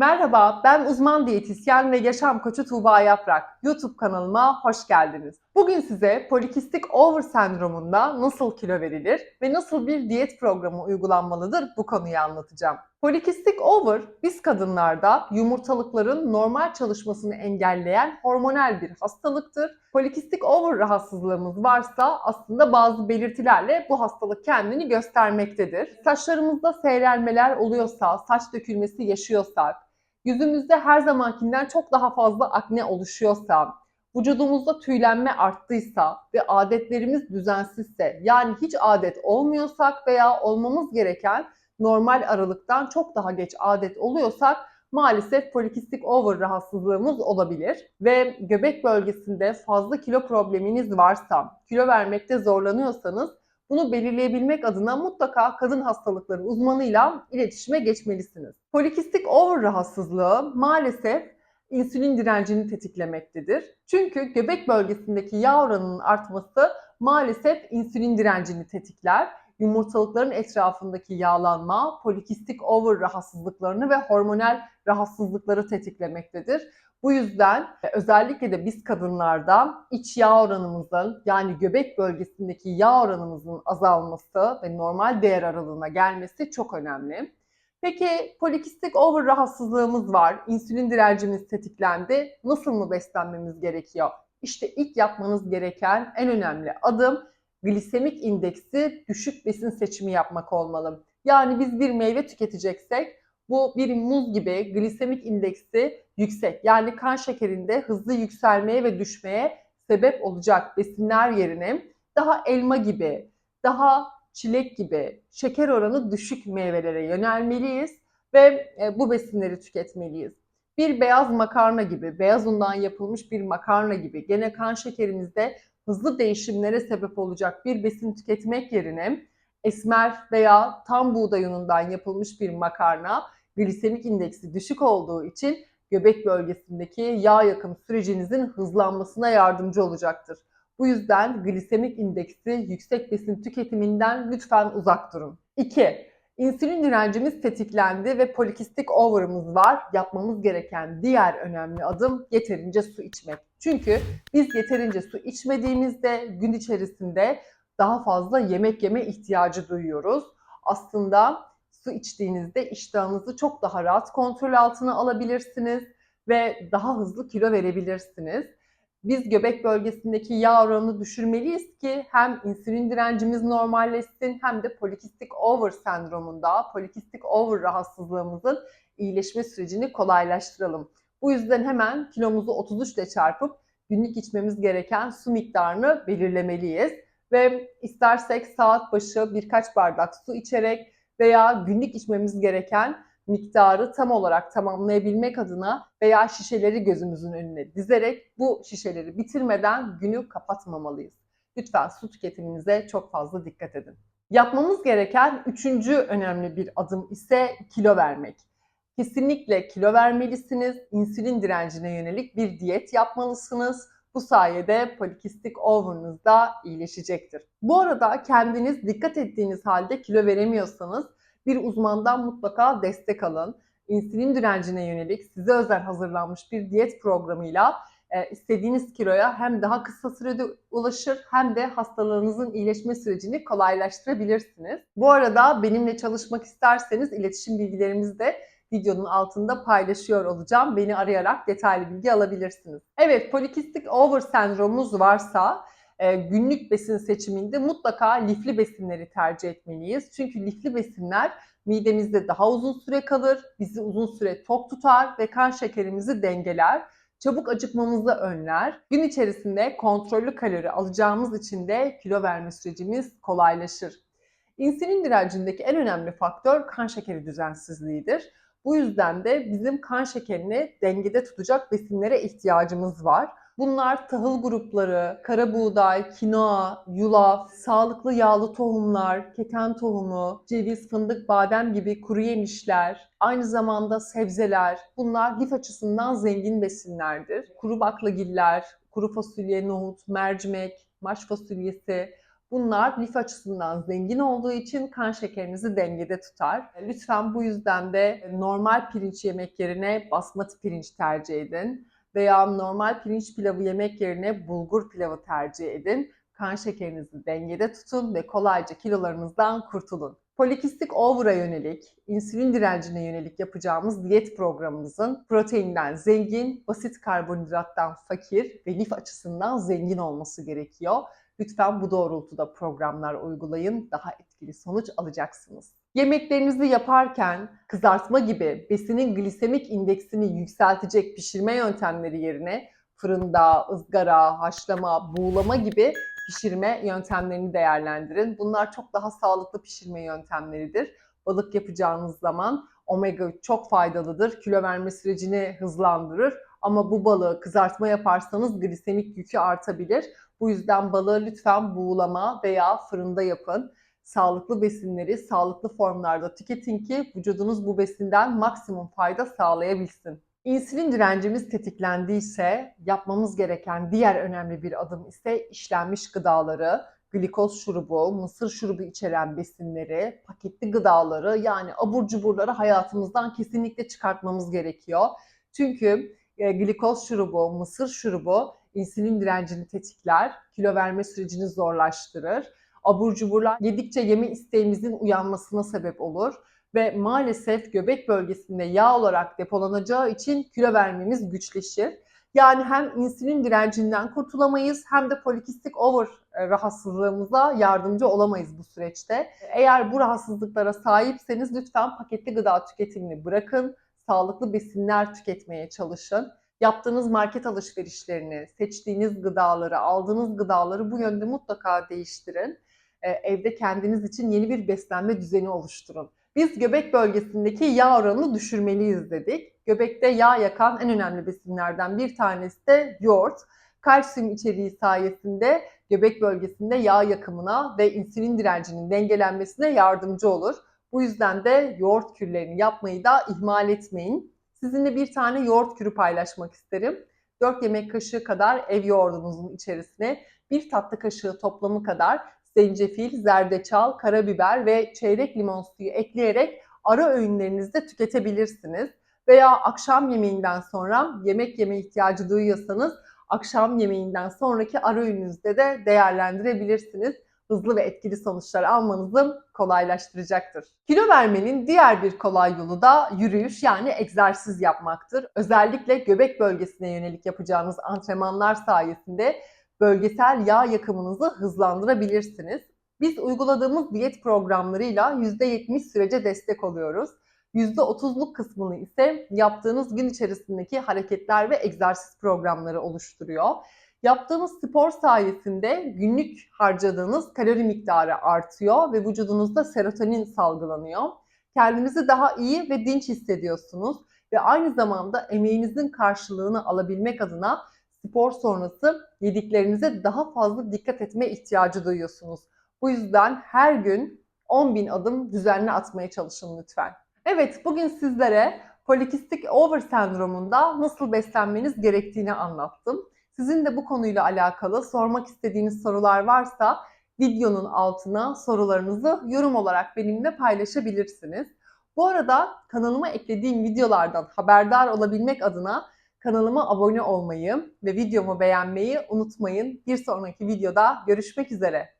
Merhaba, ben uzman diyetisyen ve yaşam koçu Tuğba Yaprak. YouTube kanalıma hoş geldiniz. Bugün size polikistik over sendromunda nasıl kilo verilir ve nasıl bir diyet programı uygulanmalıdır bu konuyu anlatacağım. Polikistik over biz kadınlarda yumurtalıkların normal çalışmasını engelleyen hormonal bir hastalıktır. Polikistik over rahatsızlığımız varsa aslında bazı belirtilerle bu hastalık kendini göstermektedir. Saçlarımızda seyrelmeler oluyorsa, saç dökülmesi yaşıyorsak, yüzümüzde her zamankinden çok daha fazla akne oluşuyorsa, vücudumuzda tüylenme arttıysa ve adetlerimiz düzensizse yani hiç adet olmuyorsak veya olmamız gereken normal aralıktan çok daha geç adet oluyorsak maalesef polikistik over rahatsızlığımız olabilir ve göbek bölgesinde fazla kilo probleminiz varsa, kilo vermekte zorlanıyorsanız bunu belirleyebilmek adına mutlaka kadın hastalıkları uzmanıyla iletişime geçmelisiniz. Polikistik over rahatsızlığı maalesef insülin direncini tetiklemektedir. Çünkü göbek bölgesindeki yağ oranının artması maalesef insülin direncini tetikler. Yumurtalıkların etrafındaki yağlanma, polikistik over rahatsızlıklarını ve hormonal rahatsızlıkları tetiklemektedir. Bu yüzden e, özellikle de biz kadınlarda iç yağ oranımızın yani göbek bölgesindeki yağ oranımızın azalması ve normal değer aralığına gelmesi çok önemli. Peki polikistik over rahatsızlığımız var, insülin direncimiz tetiklendi. Nasıl mı beslenmemiz gerekiyor? İşte ilk yapmanız gereken en önemli adım glisemik indeksi düşük besin seçimi yapmak olmalı. Yani biz bir meyve tüketeceksek bu bir muz gibi glisemik indeksi yüksek. Yani kan şekerinde hızlı yükselmeye ve düşmeye sebep olacak besinler yerine daha elma gibi, daha çilek gibi şeker oranı düşük meyvelere yönelmeliyiz ve e, bu besinleri tüketmeliyiz. Bir beyaz makarna gibi, beyaz undan yapılmış bir makarna gibi gene kan şekerimizde hızlı değişimlere sebep olacak bir besin tüketmek yerine esmer veya tam buğday unundan yapılmış bir makarna glisemik indeksi düşük olduğu için göbek bölgesindeki yağ yakım sürecinizin hızlanmasına yardımcı olacaktır. Bu yüzden glisemik indeksi yüksek besin tüketiminden lütfen uzak durun. 2. İnsülin direncimiz tetiklendi ve polikistik over'ımız var. Yapmamız gereken diğer önemli adım yeterince su içmek. Çünkü biz yeterince su içmediğimizde gün içerisinde daha fazla yemek yeme ihtiyacı duyuyoruz. Aslında su içtiğinizde iştahınızı çok daha rahat kontrol altına alabilirsiniz ve daha hızlı kilo verebilirsiniz. Biz göbek bölgesindeki yağ oranını düşürmeliyiz ki hem insülin direncimiz normalleşsin hem de polikistik over sendromunda, polikistik over rahatsızlığımızın iyileşme sürecini kolaylaştıralım. Bu yüzden hemen kilomuzu 33 ile çarpıp günlük içmemiz gereken su miktarını belirlemeliyiz. Ve istersek saat başı birkaç bardak su içerek veya günlük içmemiz gereken miktarı tam olarak tamamlayabilmek adına veya şişeleri gözümüzün önüne dizerek bu şişeleri bitirmeden günü kapatmamalıyız. Lütfen su tüketiminize çok fazla dikkat edin. Yapmamız gereken üçüncü önemli bir adım ise kilo vermek. Kesinlikle kilo vermelisiniz. İnsülin direncine yönelik bir diyet yapmalısınız. Bu sayede polikistik over'ınız da iyileşecektir. Bu arada kendiniz dikkat ettiğiniz halde kilo veremiyorsanız bir uzmandan mutlaka destek alın. İnsülin direncine yönelik size özel hazırlanmış bir diyet programıyla e, istediğiniz kiloya hem daha kısa sürede ulaşır hem de hastalığınızın iyileşme sürecini kolaylaştırabilirsiniz. Bu arada benimle çalışmak isterseniz iletişim bilgilerimizi de videonun altında paylaşıyor olacağım. Beni arayarak detaylı bilgi alabilirsiniz. Evet, polikistik over sendromunuz varsa e, günlük besin seçiminde mutlaka lifli besinleri tercih etmeliyiz. Çünkü lifli besinler midemizde daha uzun süre kalır, bizi uzun süre tok tutar ve kan şekerimizi dengeler. Çabuk acıkmamızı önler. Gün içerisinde kontrollü kalori alacağımız için de kilo verme sürecimiz kolaylaşır. İnsülin direncindeki en önemli faktör kan şekeri düzensizliğidir. Bu yüzden de bizim kan şekerini dengede tutacak besinlere ihtiyacımız var. Bunlar tahıl grupları, kara buğday, kinoa, yulaf, sağlıklı yağlı tohumlar, keten tohumu, ceviz, fındık, badem gibi kuru yemişler, aynı zamanda sebzeler. Bunlar lif açısından zengin besinlerdir. Kuru baklagiller, kuru fasulye, nohut, mercimek, maş fasulyesi, Bunlar lif açısından zengin olduğu için kan şekerinizi dengede tutar. Lütfen bu yüzden de normal pirinç yemek yerine basmati pirinç tercih edin veya normal pirinç pilavı yemek yerine bulgur pilavı tercih edin. Kan şekerinizi dengede tutun ve kolayca kilolarınızdan kurtulun. Polikistik over'a yönelik, insülin direncine yönelik yapacağımız diyet programımızın proteinden zengin, basit karbonhidrattan fakir ve lif açısından zengin olması gerekiyor. Lütfen bu doğrultuda programlar uygulayın, daha etkili sonuç alacaksınız. Yemeklerinizi yaparken kızartma gibi besinin glisemik indeksini yükseltecek pişirme yöntemleri yerine fırında, ızgara, haşlama, buğulama gibi pişirme yöntemlerini değerlendirin. Bunlar çok daha sağlıklı pişirme yöntemleridir. Balık yapacağınız zaman omega 3 çok faydalıdır. Kilo verme sürecini hızlandırır. Ama bu balığı kızartma yaparsanız glisemik yükü artabilir. Bu yüzden balığı lütfen buğulama veya fırında yapın. Sağlıklı besinleri sağlıklı formlarda tüketin ki vücudunuz bu besinden maksimum fayda sağlayabilsin. İnsülin direncimiz tetiklendiyse yapmamız gereken diğer önemli bir adım ise işlenmiş gıdaları, glikoz şurubu, mısır şurubu içeren besinleri, paketli gıdaları yani abur cuburları hayatımızdan kesinlikle çıkartmamız gerekiyor. Çünkü e, glikoz şurubu, mısır şurubu insülin direncini tetikler, kilo verme sürecini zorlaştırır. Abur cuburlar yedikçe yeme isteğimizin uyanmasına sebep olur ve maalesef göbek bölgesinde yağ olarak depolanacağı için kilo vermemiz güçleşir. Yani hem insülin direncinden kurtulamayız hem de polikistik over e, rahatsızlığımıza yardımcı olamayız bu süreçte. Eğer bu rahatsızlıklara sahipseniz lütfen paketli gıda tüketimini bırakın, sağlıklı besinler tüketmeye çalışın. Yaptığınız market alışverişlerini, seçtiğiniz gıdaları, aldığınız gıdaları bu yönde mutlaka değiştirin. E, evde kendiniz için yeni bir beslenme düzeni oluşturun. Biz göbek bölgesindeki yağ oranını düşürmeliyiz dedik. Göbekte yağ yakan en önemli besinlerden bir tanesi de yoğurt. Kalsiyum içeriği sayesinde göbek bölgesinde yağ yakımına ve insülin direncinin dengelenmesine yardımcı olur. Bu yüzden de yoğurt kürlerini yapmayı da ihmal etmeyin. Sizinle bir tane yoğurt kürü paylaşmak isterim. 4 yemek kaşığı kadar ev yoğurdunuzun içerisine bir tatlı kaşığı toplamı kadar zencefil, zerdeçal, karabiber ve çeyrek limon suyu ekleyerek ara öğünlerinizde tüketebilirsiniz. Veya akşam yemeğinden sonra yemek yeme ihtiyacı duyuyorsanız akşam yemeğinden sonraki ara öğününüzde de değerlendirebilirsiniz. Hızlı ve etkili sonuçlar almanızı kolaylaştıracaktır. Kilo vermenin diğer bir kolay yolu da yürüyüş yani egzersiz yapmaktır. Özellikle göbek bölgesine yönelik yapacağınız antrenmanlar sayesinde bölgesel yağ yakımınızı hızlandırabilirsiniz. Biz uyguladığımız diyet programlarıyla %70 sürece destek oluyoruz. %30'luk kısmını ise yaptığınız gün içerisindeki hareketler ve egzersiz programları oluşturuyor. Yaptığınız spor sayesinde günlük harcadığınız kalori miktarı artıyor ve vücudunuzda serotonin salgılanıyor. Kendinizi daha iyi ve dinç hissediyorsunuz ve aynı zamanda emeğinizin karşılığını alabilmek adına spor sonrası yediklerinize daha fazla dikkat etme ihtiyacı duyuyorsunuz. Bu yüzden her gün 10 bin adım düzenli atmaya çalışın lütfen. Evet, bugün sizlere polikistik over sendromunda nasıl beslenmeniz gerektiğini anlattım. Sizin de bu konuyla alakalı sormak istediğiniz sorular varsa videonun altına sorularınızı yorum olarak benimle paylaşabilirsiniz. Bu arada kanalıma eklediğim videolardan haberdar olabilmek adına kanalıma abone olmayı ve videomu beğenmeyi unutmayın. Bir sonraki videoda görüşmek üzere.